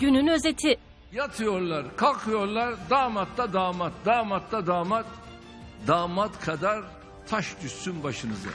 günün özeti. Yatıyorlar, kalkıyorlar, damat da damat, damat da damat, damat kadar taş düşsün başınıza.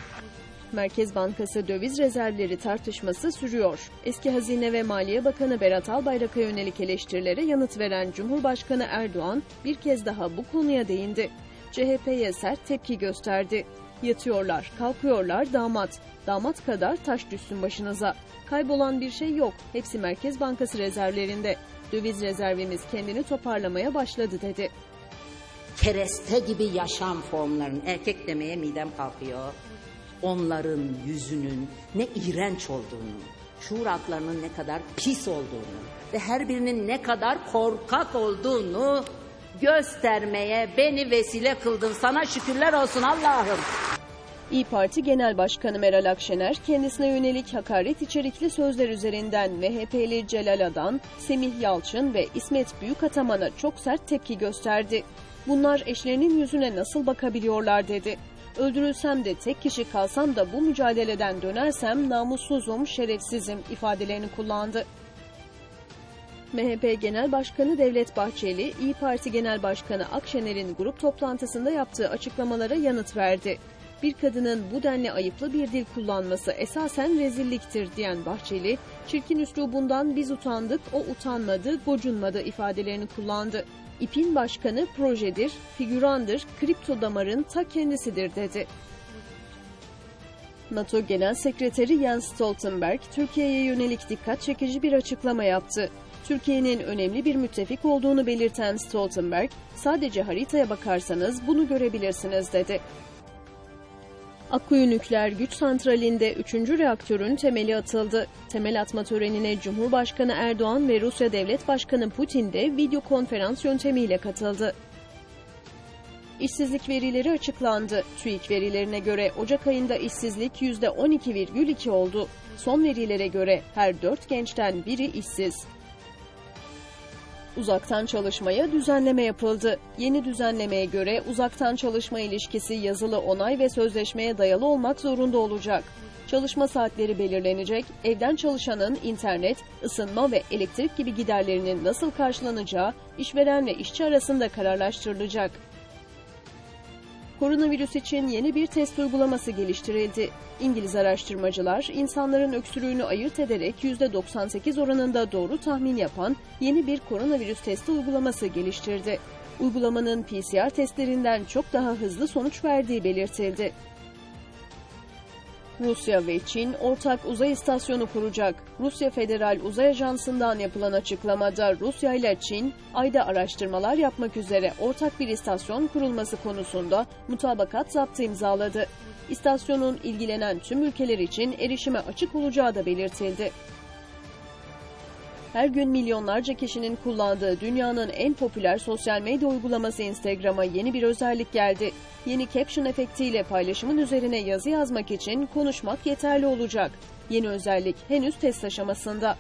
Merkez Bankası döviz rezervleri tartışması sürüyor. Eski Hazine ve Maliye Bakanı Berat Albayrak'a yönelik eleştirilere yanıt veren Cumhurbaşkanı Erdoğan bir kez daha bu konuya değindi. CHP'ye sert tepki gösterdi. Yatıyorlar, kalkıyorlar damat. Damat kadar taş düşsün başınıza. Kaybolan bir şey yok. Hepsi Merkez Bankası rezervlerinde. Döviz rezervimiz kendini toparlamaya başladı dedi. kereste gibi yaşam formlarının erkek demeye midem kalkıyor. Onların yüzünün ne iğrenç olduğunu, şuur altlarının ne kadar pis olduğunu ve her birinin ne kadar korkak olduğunu göstermeye beni vesile kıldın. Sana şükürler olsun Allah'ım. İyi Parti Genel Başkanı Meral Akşener kendisine yönelik hakaret içerikli sözler üzerinden MHP'li Celal Adan, Semih Yalçın ve İsmet Büyükataman'a çok sert tepki gösterdi. Bunlar eşlerinin yüzüne nasıl bakabiliyorlar dedi. Öldürülsem de tek kişi kalsam da bu mücadeleden dönersem namussuzum, şerefsizim ifadelerini kullandı. MHP Genel Başkanı Devlet Bahçeli, İyi Parti Genel Başkanı Akşener'in grup toplantısında yaptığı açıklamalara yanıt verdi. Bir kadının bu denli ayıplı bir dil kullanması esasen rezilliktir diyen Bahçeli, çirkin üslubundan biz utandık, o utanmadı, gocunmadı ifadelerini kullandı. İP'in başkanı projedir, figürandır, kripto damarın ta kendisidir dedi. NATO Genel Sekreteri Jens Stoltenberg, Türkiye'ye yönelik dikkat çekici bir açıklama yaptı. Türkiye'nin önemli bir müttefik olduğunu belirten Stoltenberg, sadece haritaya bakarsanız bunu görebilirsiniz dedi. Akkuyu Nükleer Güç Santrali'nde 3. reaktörün temeli atıldı. Temel atma törenine Cumhurbaşkanı Erdoğan ve Rusya Devlet Başkanı Putin de video konferans yöntemiyle katıldı. İşsizlik verileri açıklandı. TÜİK verilerine göre Ocak ayında işsizlik %12,2 oldu. Son verilere göre her 4 gençten biri işsiz. Uzaktan çalışmaya düzenleme yapıldı. Yeni düzenlemeye göre uzaktan çalışma ilişkisi yazılı onay ve sözleşmeye dayalı olmak zorunda olacak. Çalışma saatleri belirlenecek, evden çalışanın internet, ısınma ve elektrik gibi giderlerinin nasıl karşılanacağı işveren ve işçi arasında kararlaştırılacak. Koronavirüs için yeni bir test uygulaması geliştirildi. İngiliz araştırmacılar insanların öksürüğünü ayırt ederek %98 oranında doğru tahmin yapan yeni bir koronavirüs testi uygulaması geliştirdi. Uygulamanın PCR testlerinden çok daha hızlı sonuç verdiği belirtildi. Rusya ve Çin ortak uzay istasyonu kuracak. Rusya Federal Uzay Ajansı'ndan yapılan açıklamada Rusya ile Çin, ayda araştırmalar yapmak üzere ortak bir istasyon kurulması konusunda mutabakat zaptı imzaladı. İstasyonun ilgilenen tüm ülkeler için erişime açık olacağı da belirtildi. Her gün milyonlarca kişinin kullandığı dünyanın en popüler sosyal medya uygulaması Instagram'a yeni bir özellik geldi. Yeni caption efektiyle paylaşımın üzerine yazı yazmak için konuşmak yeterli olacak. Yeni özellik henüz test aşamasında.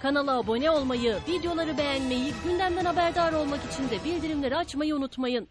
Kanala abone olmayı, videoları beğenmeyi, gündemden haberdar olmak için de bildirimleri açmayı unutmayın.